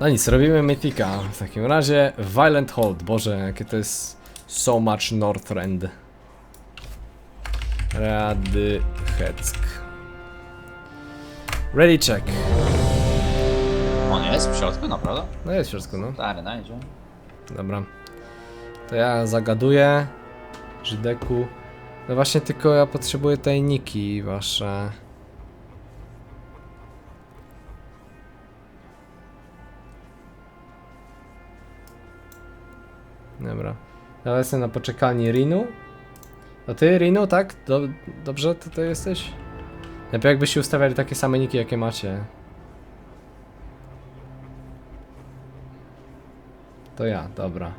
No nic, robimy Mythika. W takim razie Violent Hold. Boże, jakie to jest so much Northrend. Rady Heck. Ready check. On jest w środku, naprawdę? No jest wszystko, no. Stary, najdzie. Dobra. To ja zagaduję. Żydeku. No właśnie tylko ja potrzebuję tajniki wasze. Dobra. Ja jestem na poczekalni Rinu. To ty, Rinu, tak? Do, dobrze tutaj jesteś? Lepiej jakbyście ustawiali takie same niki, jakie macie. To ja, dobra.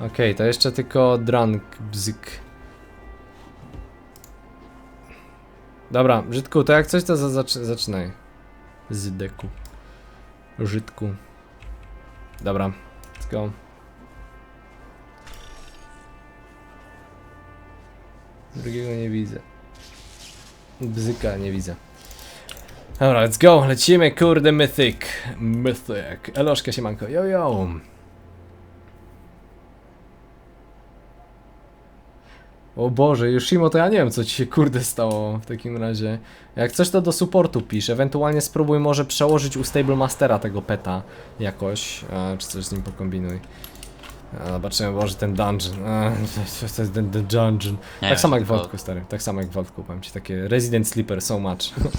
Okej, to jeszcze tylko drunk bzyk. Dobra, Żydku, to jak coś to za, zaczy, zaczynaj. Zydeku. Żydku. Dobra, let's go. Drugiego nie widzę. Bzyka nie widzę. Dobra, let's go, lecimy, kurde, mythic. Mythic. Eloszka siemanko, yo yo. O Boże, Yoshimo, to ja nie wiem, co ci się kurde stało w takim razie. Jak coś, to do supportu pisz. Ewentualnie spróbuj może przełożyć u Stable Mastera tego peta jakoś, e, czy coś z nim pokombinuj. Zobaczymy, może ten dungeon. E, to jest ten, ten dungeon. Nie, tak samo jak w tylko- Wodku, stary. Tak samo jak w Wodku, powiem ci. Takie Resident Sleeper, so much. No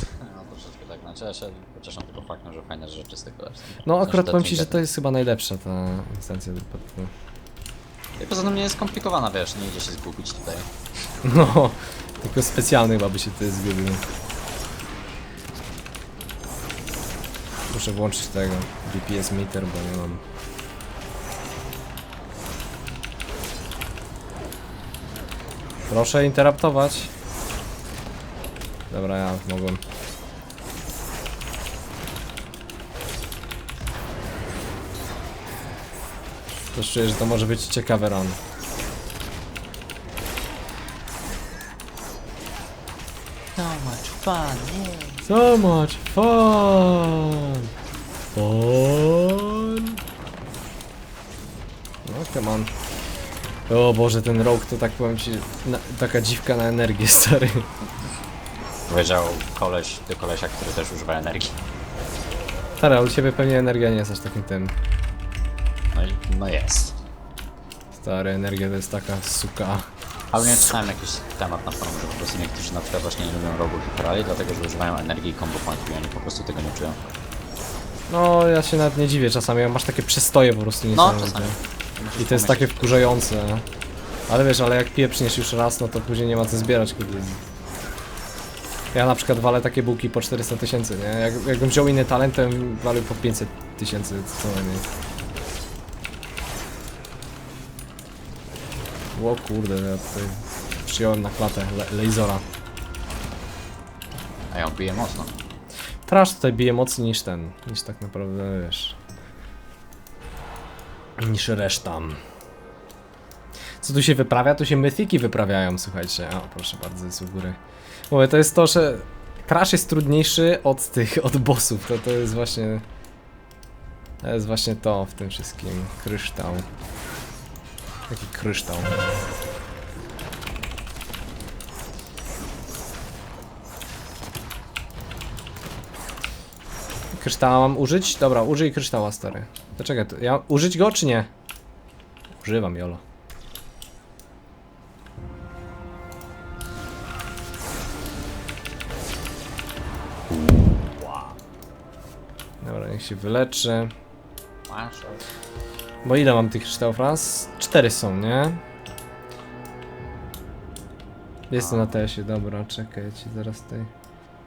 troszeczkę tak, znaczy ja się pocieszam tylko faktem, że fajne rzeczy z tego lecą. No Znaczy, akurat powiem ci, że to jest chyba najlepsza ta instancja. do pod- I poza tym nie jest skomplikowana, wiesz, nie idzie się zgubić tutaj. No, tylko specjalny chyba by się to zgubił. Muszę włączyć tego GPS meter, bo nie mam. Proszę interaptować. Dobra, ja mogłem. Też czuję, że to może być ciekawe run. So much fun, yeah. So much fun! Fun! No, come on. O Boże, ten rok to tak powiem ci, na, taka dziwka na energię, stary. Powiedział koleś do kolesia, który też używa energii. Stary, ale u ciebie pewnie energia nie jest aż takim tym. No i no jest. Stary, energia to jest taka suka. Ale nie czytałem jakiś temat na forum, że po prostu niektórzy na przykład właśnie nie lubią rogów i korali, dlatego że używają energii i combo pointów i oni po prostu tego nie czują. No, ja się nawet nie dziwię czasami, jak masz takie przestoje po prostu No, niesamowite. czasami. I to jest takie wkurzające. Ale wiesz, ale jak pieprzniesz już raz, no to później nie ma co zbierać, kiedy... Ja na przykład walę takie bułki po 400 tysięcy, nie? Jak, jakbym wziął inny talent, to bym walił po 500 tysięcy co najmniej. O kurde, ja tutaj przyjąłem na klatę le lasera. A ja bije mocno. Trash tutaj bije mocniej niż ten, niż tak naprawdę, wiesz... Niż reszta. Co tu się wyprawia? Tu się mythiki wyprawiają, słuchajcie. O, proszę bardzo, jest u góry. Mówię, to jest to, że Crash jest trudniejszy od tych, od bossów. To, to jest właśnie... To jest właśnie to w tym wszystkim. Kryształ. Jaki kryształ? Kryształa mam użyć? Dobra, użyj kryształa, stary. To czekaj, to ja użyć go czy nie? Używam, jolo. Dobra, niech się wyleczy. Bo ile mam tych kryształów raz? Cztery są, nie? Jestem na tesie, dobra, czekaj, ci zaraz tutaj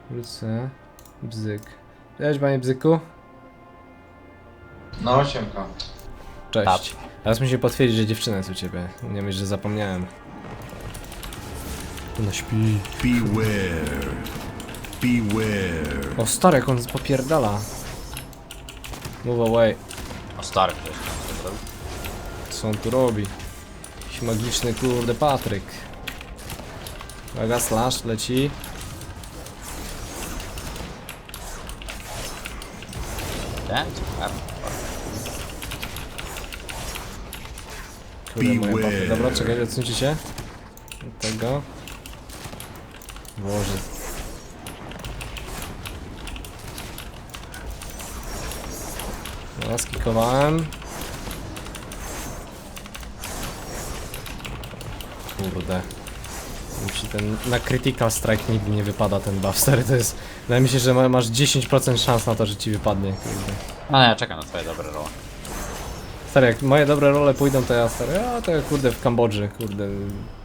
wrócę. Bzyk. Cześć, panie Bzyku. No, siemka. Cześć. Teraz musi potwierdzić, że dziewczyna jest u ciebie. Nie myśl, że zapomniałem. Ona śpi. Beware. Beware. O stary, jak on popierdala. Move away. O stary, ktoś tam to zrobił. Co on tu robi? Jakiś magiczny kurde Patryk. Uwaga, slash leci. Ciekawe. Kurde, moje buffy. Dobra, czekaj, odsuńcie się. Od tego. Boże. Dobra, skikowałem. Kurde. Musi ten, na critical strike nigdy nie wypada ten buff, stary, to jest... Wydaje mi się, że ma- masz 10% szans na to, że ci wypadnie, kurde. No ja czekam na twoje dobre role. Stary, jak moje dobre role pójdą, to ja stary, a to ja kurde w Kambodży, kurde,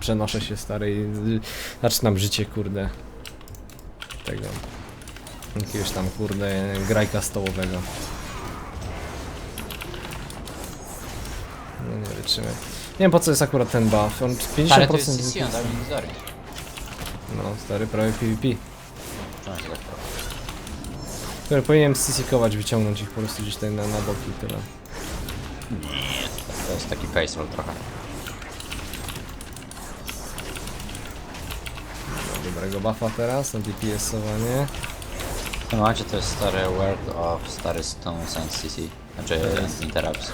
przenoszę się stary i zaczynam życie, kurde. Tego. Jakiegoś tam, kurde, grajka stołowego. No nie wytrzymy. Nie wiem po co jest akurat ten buff, on 50%... Ale to jest wizory. No, stary, prawie PvP. Się tak robi? Który powinienem sisikować, wyciągnąć ich po prostu gdzieś tutaj na, na boki tyle. To jest taki face roll trochę. No, dobrego buffa teraz, na DPS-owanie. W tym momencie to jest stary World of stary Stones and CC. Znaczy Interrupts.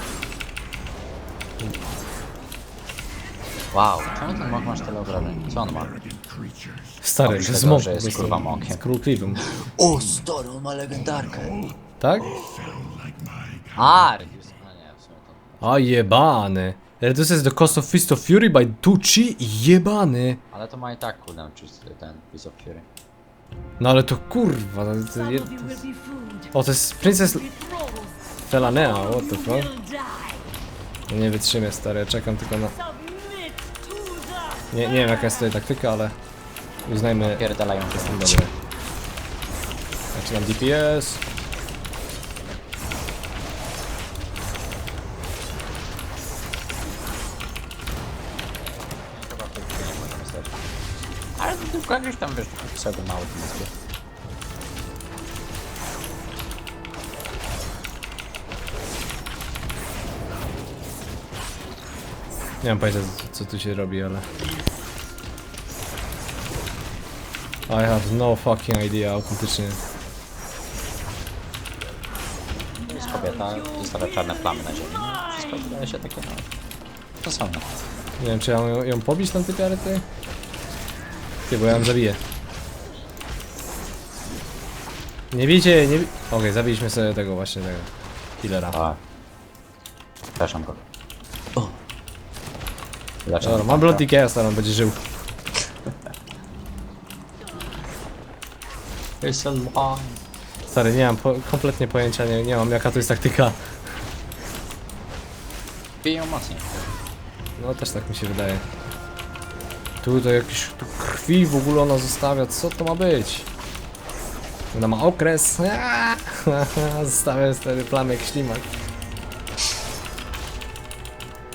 Wow, czemu ten mok masz tyle obrażeń? Co on ma? Stary, to jest tego, że jest, kurwa, mokiem. Z. O, stary, on ma legendarkę. Tak? A, Reduce. A nie, w sumie to... A jebany. Reduces the cost of Fist of Fury by Tucci? Jebany. Ale to ma i tak cooldown czysty, ten Piece of Fury. No ale to kurwa. To, to, Some je, of you will be food. o, to jest Princess. Felanea, what the fuck? No Nie wytrzymię stary, czekam tylko na... To Nie, nie wiem jaka jest tutaj taktyka, ale uznajmy... Pierdalają Jestem dobry. Zaczynam DPS. Tylko jakiś tam wiesz, mały ten zbiór. Nie mam pojęcia co tu się robi, ale... I have no fucking idea, autentycznie. Jest kobieta, zostawia czarne plamy na ziemi. Wszystko wydaje się takie, no... To samo. Nie wiem, czy ja mam ją, ją pobić tam typiary ty? Ty, bo ja ją zabiję. Nie bijcie, nie bi... Okej, zabiliśmy sobie tego właśnie, tego. Killera. A. Przepraszam go. O. Dlaczego? Dobra, mam Bloody Chaos, on będzie żył. It's a lie. Stary, nie mam po, kompletnie pojęcia, nie, nie mam jaka to jest taktyka. Biją mocniej. No też tak mi się wydaje. Tu to jakiś tu krwi w ogóle ona zostawia, co to ma być? Ona ma okres. Aaaa! Zostawia stary plamy jak ślimak.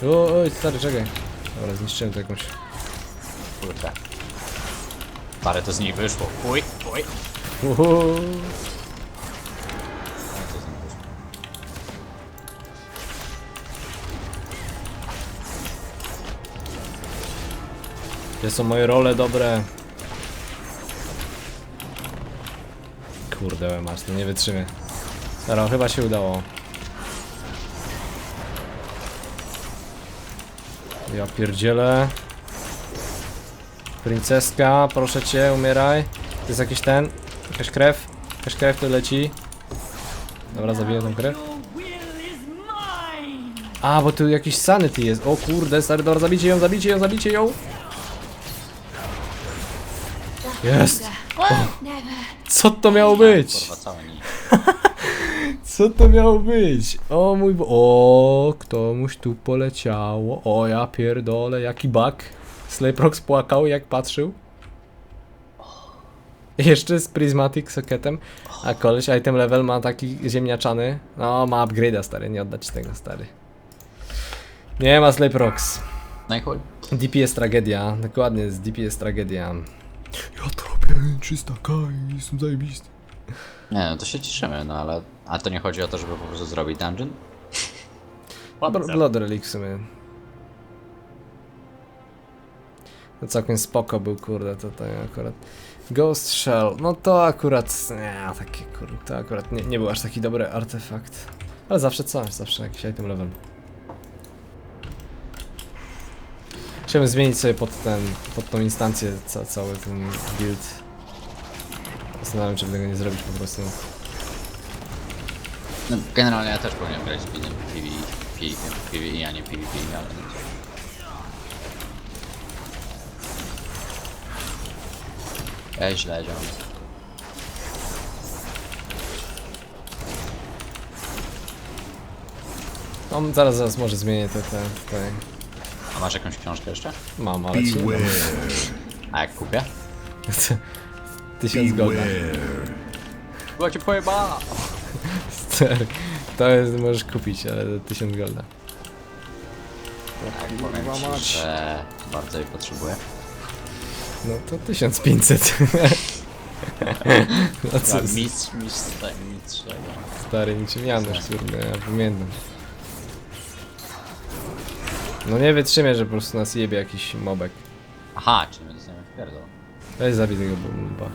O, Oj, stary, czekaj. Dobra, zniszczyłem to jakąś. Kurde. Parę to z niej wyszło. Uj, uj. Uhu. Gdzie są moje role dobre? Kurde, masz, no nie wytrzymię. Dobra, chyba się udało. Ja pierdzielę. Princeska, proszę cię, umieraj. To jest jakiś ten, jakaś krew, jakaś krew tu leci. Dobra, zabiję tą krew. A, bo tu jakiś sanity jest. O kurde, stary, dobra, zabicie ją, zabicie ją, zabicie ją. Jest! Co to miało być? Kurwa, całe nie. Co to miało być? O mój bo... O, komuś tu poleciało. O, ja pierdolę, jaki bug. Slayprox płakał jak patrzył. Jeszcze z Prismatic socketem. A koleś item level ma taki ziemniaczany. No, ma upgrade'a stary, nie oddać tego stary. Nie ma Slayprox. No i chuj. DPS tragedia, dokładnie z DPS tragedia. Ja to robię 300k i jestem zajebisty. Nie no, to się cieszymy, no ale... A to nie chodzi o to, żeby po prostu zrobić dungeon? Bl- Blood Relic w sumie. No całkiem spoko był, kurde, to, to akurat. Ghost Shell, no to akurat, nie, takie kurde, to akurat nie, nie był aż taki dobry artefakt. Ale zawsze coś, zawsze jakiś item level. Chciałbym zmienić sobie pod ten, pod tą instancję ca, cały ten build. Zastanawiam się, czy tego nie zrobić po prostu. No, generalnie ja też powinienem grać Binem PvE, PvE, a nie PvP, ale... Ja źle ziom. No, zaraz, zaraz może zmienię te, te, te. Masz jakąś książkę jeszcze? Mam, ale ci nie dam. A jak kupię? Tysiąc golda. Była cię pojebała! Stary, To jest, możesz kupić, ale tysiąc golda. Tak, powiem ci, że bardzo jej potrzebuję. No to 1500. no co, mistrz, mistrz, tego. stary, niczym Janusz, kurde, ja pamiętam. No nie wytrzymię, że po prostu nas jebie jakiś mobek. Aha, czyli my dostaniemy wpierdol. Weź zabij tego bomba.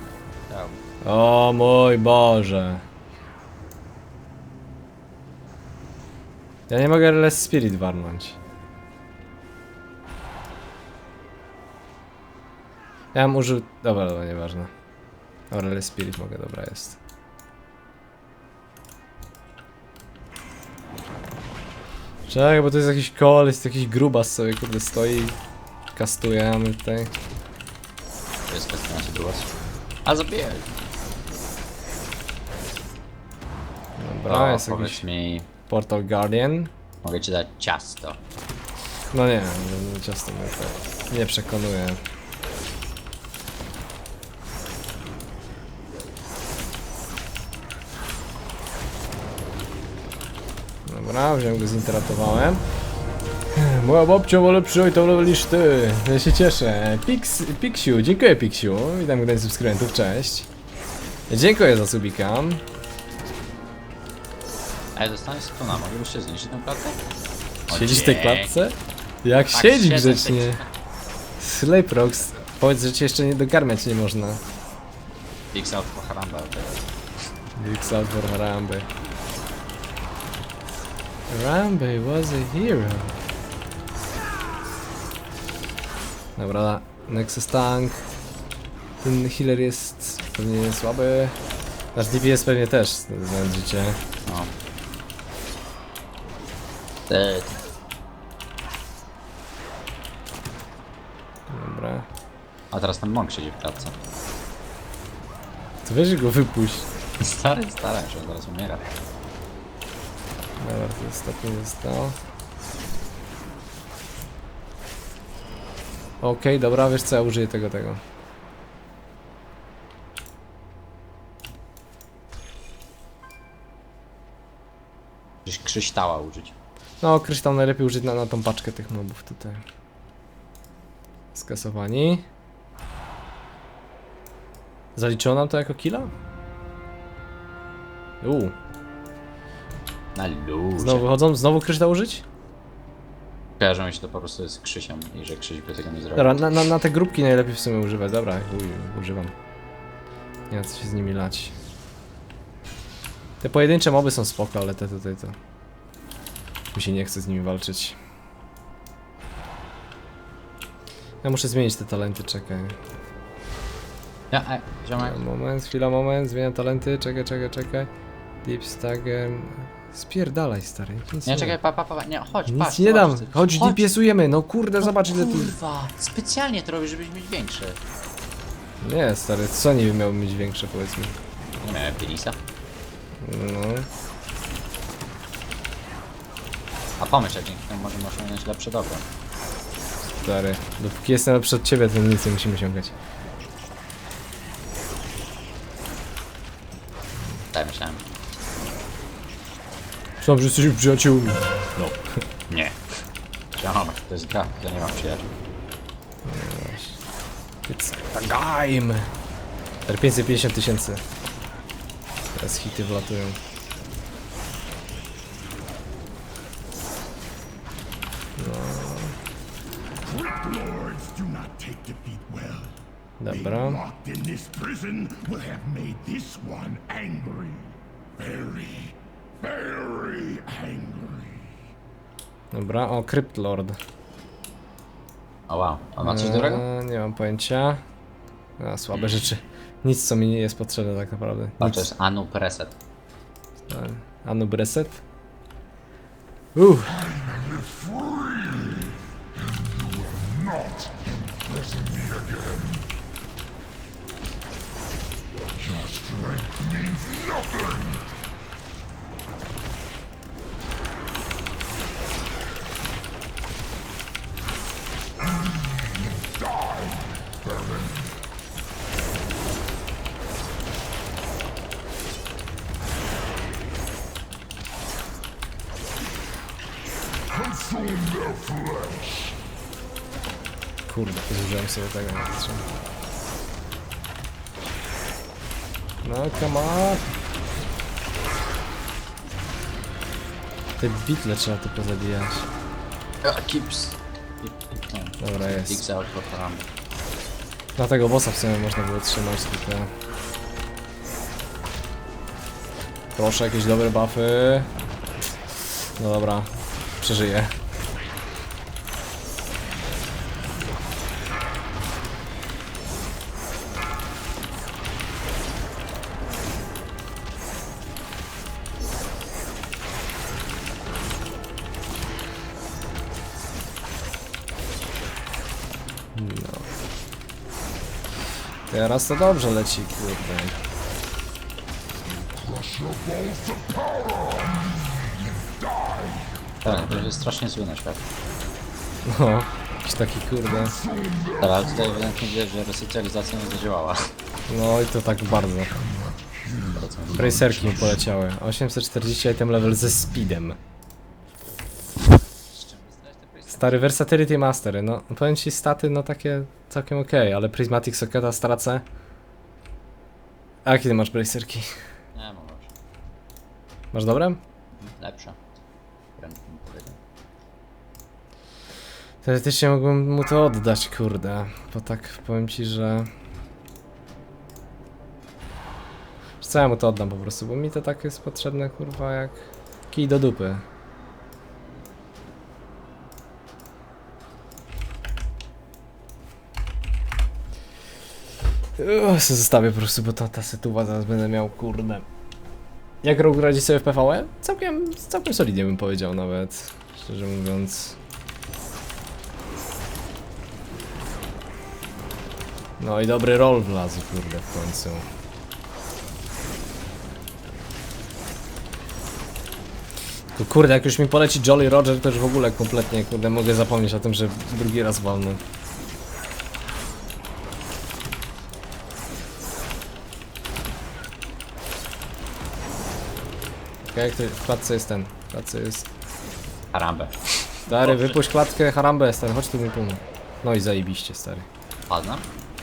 Ja, O mój Boże. Ja nie mogę Less Spirit warnąć. Ja bym użył... Dobra, dobra, nieważne. Dobra, Less Spirit mogę, dobra jest. Czekaj, bo to jest jakiś kol, jest jakiś grubas sobie kurde stoi. Kastuje, a my tutaj... to jest kwestia na siebie A zabijaj! Dobra, O, jest powiedz jakiś mi, Portal Guardian. mogę ci dać ciasto. No nie, nie, nie ciasto mnie to nie przekonuje. Dobra, wziąłem go, zinteratowałem. Moja babcia ma lepszy level niż ty. Ja się cieszę. Pix, Pixiu, dziękuję Pixiu. Witam gdy subskrybentów, cześć. Dziękuję za subika. Ej, dostanę stuna, moglibyście zniszczyć tę klatkę? O Siedzisz w tej klatce? Jak Tak, siedzi siedzę w tej grzecznie. Slayprox, powiedz, że cię jeszcze nie dokarmiać nie można. Out po haramba. Big South for Harambe. Harambe was a hero. Dobra, Nexus Tank. Ten healer jest pewnie słaby. Nasz DPS pewnie też, znając życie. No. Ty, Dobra. A teraz ten monk siedzi w klatce. To weź go wypuść. Stary, stary, że on zaraz umiera. Dobra, to ostatni został. Okej, dobra, wiesz co, ja użyję tego, tego. Gdzieś krzyształa użyć. No, kryształ najlepiej użyć na, na tą paczkę tych mobów tutaj. Skasowani. Zaliczono nam to jako killa? Uuu, Na luzie. znowu wychodzą? Znowu kryształ użyć? Kojarzą mi się to po prostu jest Krzysiem i że Krzyś by tego nie zrobił. Dobra, na, na, na te grupki najlepiej w sumie używać. Dobra, uj, używam. Nie ma co się z nimi lać. Te pojedyncze moby są spoko, ale te tutaj to... Mi się nie chce z nimi walczyć. Ja muszę zmienić te talenty, czekaj. Ja, ziomek. Moment, chwila, moment, zmieniam talenty, czekaj, czekaj, czekaj. Deep Stagger... Spierdalaj, stary. Nic Nie, nie czekaj, pa, pa, pa, nie, chodź, Nic patrz. nie dam. zobacz, Chodź, chodź. DPS-ujemy. No kurde, No zobacz ile tu... Kurwa, specjalnie to robisz, żebyś mieć większy. Nie, stary, co niby miałby mieć większe, powiedz mi. Nie miałem penisa. No... A pomyśl, jak dzięki temu możemy osiągnąć lepsze dobro. Stary, dopóki jestem lepszy od ciebie, to nic nie musimy osiągać. Myślałem, że jesteśmy przyjaciółmi. No. Nie. Ziomek, to jest gra, ja nie mam przyjaciół. It's a game! Stary, 550 tysięcy. Teraz hity wlatują. Well. Dobra. Locked in this prison will have made this one angry. Very. Dobra, o, Crypt Lord. O wow, a ma coś dobrego? Eee, nie mam pojęcia. A, słabe rzeczy. Nic, co mi nie jest potrzebne tak naprawdę. A Nic. to jest Anu Preset. E, Anu Breset. Uff. Kurde, sobie tego. nie potrzeba. No, come on. Te bitle trzeba tu pozabijać. A, Kips. Kip- Dobra, jest. X out pokonamy. Na tego bossa w sumie można było trzymać tylko. Proszę, jakieś dobre buffy. No dobra, przeżyję. Teraz to dobrze leci, kurde. Tak, to jest strasznie zły na świat. No, jakiś taki kurde. Dobra, ale tutaj ewidentnie widać, że resocjalizacja nie zadziałała. No i to tak bardzo. Bracerki mi poleciały. 840 item level ze speedem. Stary Versatility Mastery, no powiem ci staty no takie całkiem okej, ale Prismatic Socketa stracę. A jakie ty masz bracerki? Nie, mam już. Masz dobre? Lepsze. Wręcz bym powiedział. Teoretycznie mógłbym mu to oddać, kurde. Bo tak powiem ci, że... Wiesz Co ja mu to oddam po prostu, bo mi to tak jest potrzebne, kurwa, jak kij do dupy. Se zostawię po prostu, bo to ta sytuacja zaraz będę miał, kurde. Jak Rogue radzi sobie w PvE? Całkiem, całkiem solidnie bym powiedział nawet, szczerze mówiąc. No i dobry roll wlazł, kurde, w końcu. Kurde, jak już mi poleci Jolly Roger, to już w ogóle kompletnie, kurde, mogę zapomnieć o tym, że drugi raz walnę. Okej, jak to w klatce jest ten? W klatce jest... Harambę. Stary, wypuść klatkę, harambę, stary, chodź tu mi pomóż. No i zajebiście, stary. Padna?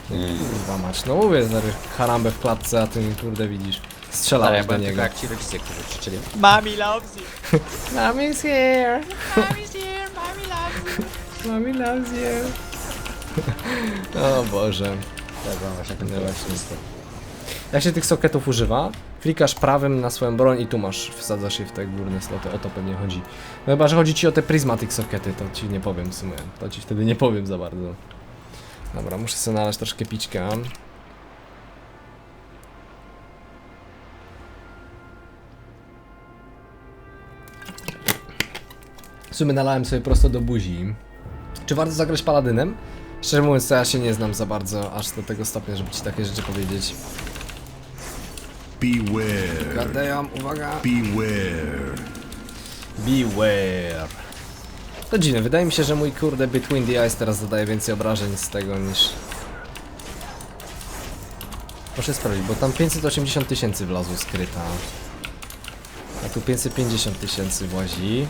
Kurwa mać, no mówię, stary, harambę w klatce, a ty kurde widzisz. Strzelałeś ja do byłem niego. tylko jak ci rodzice, którzy krzyczeli Mami loves you! Mommy's here! Mommy's here! Mami loves you! Mommy loves you! o Boże. Tak, byłem właśnie ten No no właśnie. Jak się tych soketów używa? Klikasz prawym na swoją broń i tu masz, wsadzasz je w te górne sloty, o to pewnie chodzi. No chyba, że chodzi ci o te prismatic sokety, to ci nie powiem w sumie. To ci wtedy nie powiem za bardzo. Dobra, muszę sobie nalać troszkę pićka. W sumie nalałem sobie prosto do buzi. Czy warto zagrać paladynem? Szczerze mówiąc, ja się nie znam za bardzo, aż do tego stopnia, żeby ci takie rzeczy powiedzieć. Beware. Goddamn, uwaga! Beware. Beware. To dziwne, wydaje mi się, że mój kurde Between the Eyes teraz zadaje więcej obrażeń z tego niż... Muszę sprawdzić, bo tam 580 tysięcy wlazło skryta. A tu 550 tysięcy włazi.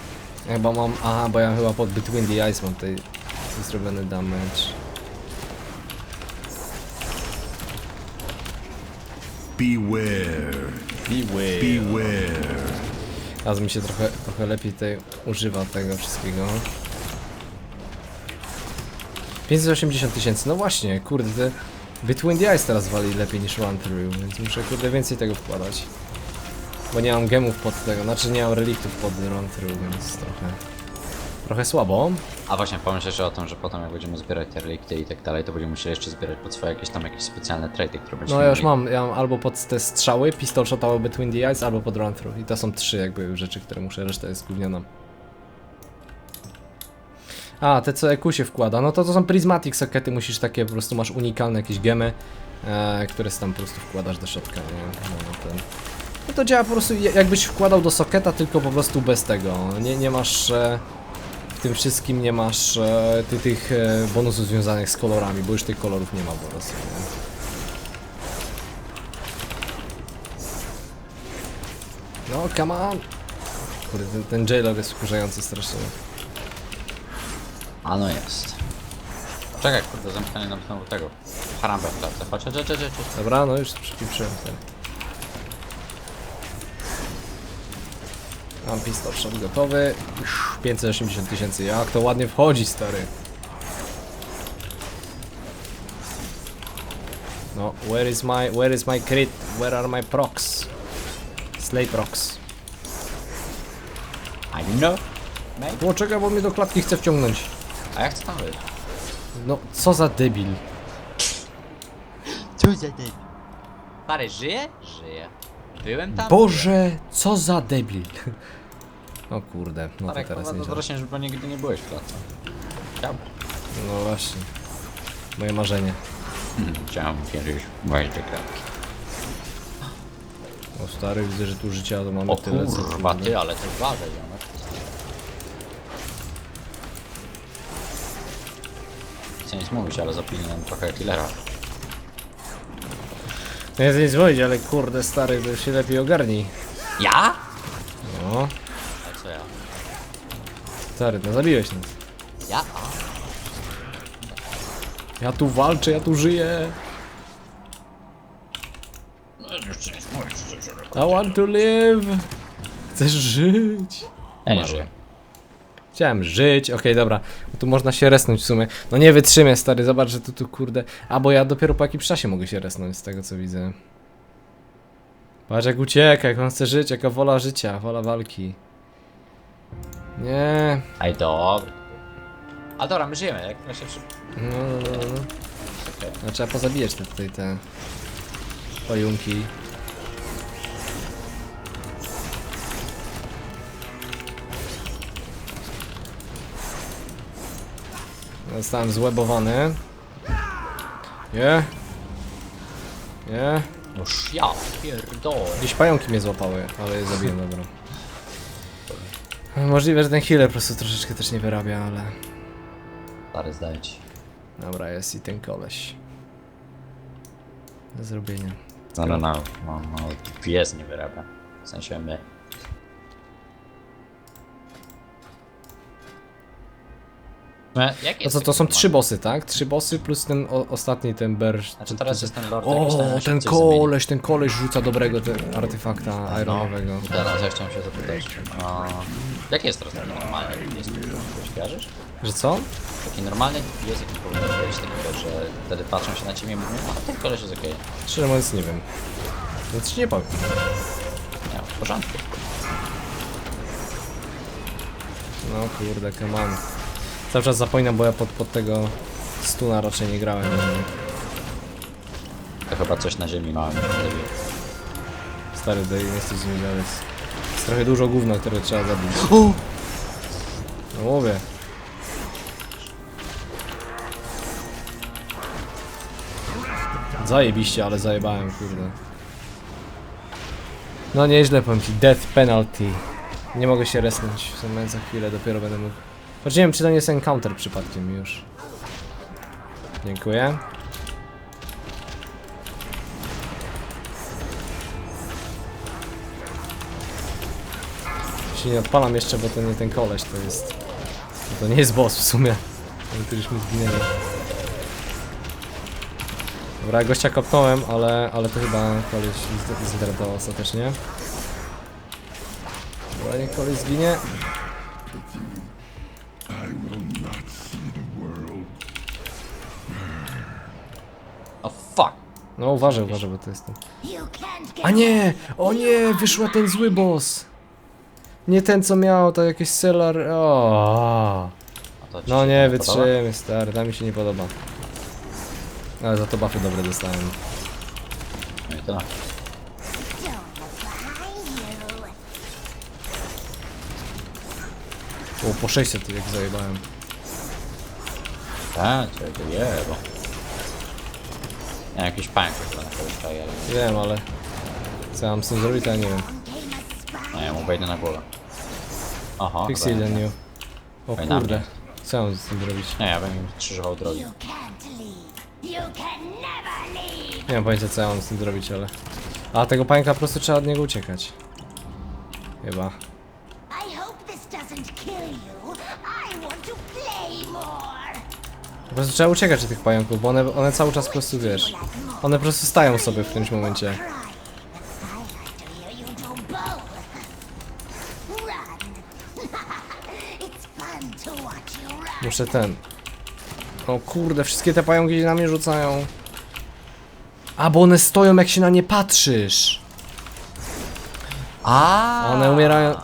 Ja Chyba mam... Aha, bo ja chyba pod Between the Eyes mam tutaj zrobiony damage. Beware. Beware. Beware. Teraz mi się trochę, trochę lepiej tutaj używa tego wszystkiego. 580 tysięcy, no właśnie, kurde, te Between the Eyes teraz wali lepiej niż Run Through, więc muszę kurde więcej tego wkładać. Bo nie mam gemów pod tego, znaczy nie mam reliktów pod Run Through, więc trochę... Trochę słabo. A właśnie, pomyśleć o tym, że potem jak będziemy zbierać te relikty i tak dalej, to będziemy musieli jeszcze zbierać pod swoje jakieś tam jakieś specjalne trady, które będziemy No ja już mieli. mam, ja mam albo pod te strzały, pistol shot albo Between the Eyes, albo pod Run Through. I to są trzy jakby rzeczy, które muszę, reszta jest gówniana. A, te co EQ się wkłada, no to to są prismatic sockety, musisz takie, po prostu masz unikalne jakieś gemy, e, które tam po prostu wkładasz do środka, nie? No, no, ten. no to działa po prostu ja- jakbyś wkładał do soketa, tylko po prostu bez tego. Nie, nie masz, e, tym wszystkim nie masz e, ty, tych e, bonusów związanych z kolorami, bo już tych kolorów nie ma po prostu, nie? No, come on! Kurde, ten, ten jailor jest wkurzający strasznie. A no jest. Czekaj, kurde, zamknęli nam znowu tego. Harambę w klatce. Chodź, chodź, chodź, chodź, chodź. Dobra, no już przypieprzyłem ten. Mam pistol shot gotowy. Już 580 tysięcy. Jak to ładnie wchodzi, stary. No, where is my, where is my crit? Where are my procs? Slay procs. I know. Mate. Poczekaj, bo mnie do klatki chce wciągnąć. A jak tam wyjść? No, co za debil. Co za debil? Stary, żyje? Żyje. Byłem tam? Boże, co za debil. O kurde, no to teraz nie działa. nigdy nie byłeś w klatce. Chciałbym. No właśnie. Moje marzenie. Chciałem kiedyś wejść do klatki. O stary, widzę, że tu życia to mamy O tyle. co kurwa, kurde. ty, ale to wadę, ziomek. Chcę nic mówić, ale zapilnie nam trochę killera. No ja chcę nic ale kurde stary, to się lepiej ogarnij. Ja? No, A co ja? stary, no zabiłeś nas. Ja? A. Ja tu walczę, ja tu żyję. I want to live. Chcesz żyć? Ja nie żyję. Chciałem żyć, okej, dobra. No tu można się resnąć w sumie. No nie wytrzymię, stary, zobacz, że tu, tu kurde. A bo ja dopiero po jakimś czasie mogę się resnąć z tego co widzę. Patrz jak ucieka, jak on chce żyć, jaka wola życia, wola walki. Nie. Ej, dobra. A dobra, my żyjemy, jak ja się przy... No, no, no, no. No, trzeba pozabijać te tutaj te pojunki. Zostałem złebowany. Nie. Nie. Noż ja pierdolę. Jakieś pająki mnie złapały, ale je zabiłem, dobra. Możliwe, że ten healer po prostu troszeczkę też nie wyrabia, ale... Stary, zdaję ci. Dobra, jest i ten koleś. Do zrobienia. No, no, no, no, no, pies nie wyrabia. W sensie my. No, jakie To co, to są trzy bossy, tak? Trzy bossy plus ten o, ostatni, ten berż. Znaczy teraz jest ten lord jakiś O, ten zmieni. koleś, ten koleś rzuca dobrego ten artefakta ironowego. No, teraz ja chciałem się zapytać. A, jaki jest teraz taki normalny jest Coś kojarzysz? Że co? Taki normalny jest jaki powinien być takiego, że wtedy patrzą się na ciebie i mówią, a ten koleś jest okej. Szczerze mówiąc nie wiem. Więc ci nie powiem. Nie, w porządku. No kurde, come on. Cały czas zapominam, bo ja pod, pod tego stuna raczej nie grałem. To chyba coś na ziemi pojawiło. Stary, daj nie jesteś z nimi dalej. Jest trochę dużo gówna, które trzeba zabić. No mówię. Zajebiście, ale zajebałem, kurde. No nieźle powiem ci, death penalty. Nie mogę się resnąć, w sumie za chwilę dopiero będę mógł. Choć nie wiem, czy to nie jest encounter przypadkiem już. Dziękuję. Się nie odpalam jeszcze, bo to nie ten koleś, to jest... To nie jest boss w sumie. Już mi zginęli. Dobra, gościa kopnąłem, ale, ale to chyba koleś z- zdradzał ostatecznie. Dobra, niech koleś zginie. O fuck! No uważaj, uważaj, bo to jest ten. A nie! O nie! Wyszła ten zły boss! Nie ten co miał, to jakiś seller. O. A to ci No się nie, podoba? wytrzymy, stary, to mi się nie podoba. Ale za to buffy dobre dostałem. No i tyle. O, po 600 jak zajebałem. Tak, to jebo. Nie, jakiś chyba na ale Wiem, ale... Co ja mam z tym zrobić, to ja nie wiem. no ja mu wejdę na głowę. Aha, Pixie dobra. New. O Oj, na kurde. mnie. Co mam z tym zrobić? Nie, ja bym im krzyżował drogi. You can't leave. You can never leave. Nie mam pojęcia co ja mam z tym zrobić, ale... A tego pająka po prostu trzeba od niego uciekać. Chyba. I hope this doesn't kill you. I want to play more. Po prostu trzeba uciekać od tych pająków, bo one, one cały czas po prostu, wiesz... One po prostu stają sobie w którymś momencie. Muszę ten... O kurde, wszystkie te pająki na mnie rzucają. A, bo one stoją jak się na nie patrzysz. A, one umierają...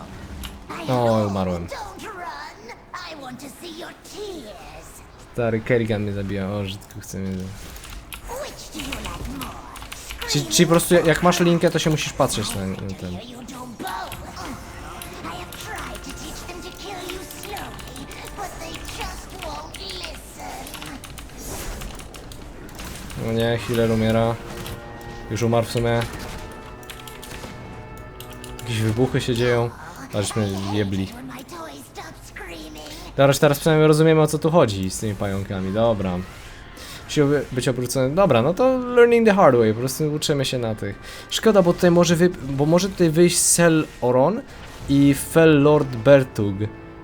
O, umarłem. Stary Kerrigan mnie zabija, o, że tylko chce mnie... Czyli, czyli po prostu jak masz linkę, to się musisz patrzeć na, na ten... No nie, healer umiera. Już umarł w sumie. Jakieś wybuchy się dzieją. Ażśmy jebli. Dobra, teraz przynajmniej rozumiemy o co tu chodzi z tymi pająkami. Dobra. Musi by- być obrócony. Dobra, no to learning the hard way. Po prostu uczymy się na tych. Szkoda, bo tutaj może wy... bo może tutaj wyjść Sel Oron i Fel Lord Bertug.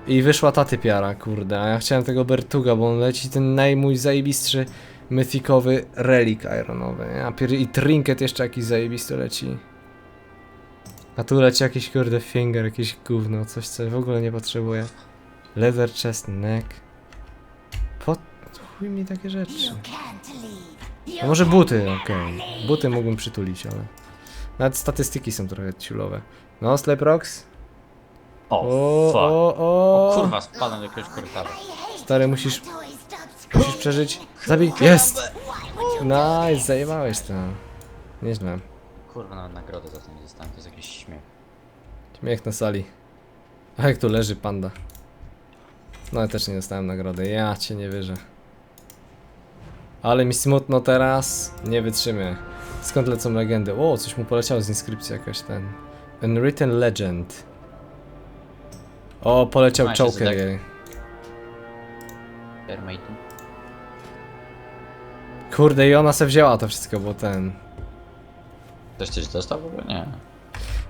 I wyszła ta typiara, kurde. A ja chciałem tego Bertuga, bo on leci ten najmój zajebistszy mythikowy relik ironowy. Ja pier... I trinket jeszcze jakiś zajebisty leci. A tu leci jakiś kurde finger, jakieś gówno, coś co w ogóle nie potrzebuję. Leather chest neck. Po chuj mi takie rzeczy. A może buty, okej. leave. Buty mógłbym przytulić, ale... Nawet statystyki są trochę ciulowe. No, Slap Rocks? O, O, fuck. o, O o! kurwa, spadłem do jakiegoś korytarza. Stary, musisz, musisz przeżyć. Zabij! Jest! Nice, zajebałeś to. Nieźle. Kurwa, nawet nagrodę za to nie dostałem, to jest jakiś śmiech. Śmiech na sali. A jak tu leży panda. No, ja też nie dostałem nagrody. Ja cię nie wierzę. Ale mi smutno teraz. Nie wytrzymię. Skąd lecą legendy? O, coś mu poleciało z inskrypcji jakaś ten. Unwritten Legend. O, poleciał Joker. zedek. jej. Kurde, i ona se wzięła to wszystko, bo ten. Ktoś coś dostał w ogóle? Nie.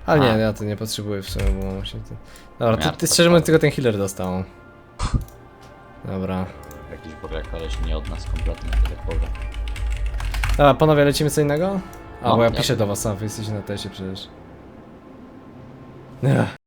Ale nie, A. ja to nie potrzebuję w sumie, bo mam właśnie. Dobra, ty, ty szczerze mówiąc tylko ten healer dostał. Dobra. Jakiś w ogóle koleś nie od nas kompletnie, tak powiem. Dobra, panowie, lecimy co innego? A, No, bo ja ja- piszę do was sam, wy jesteście na teście przecież. Ech.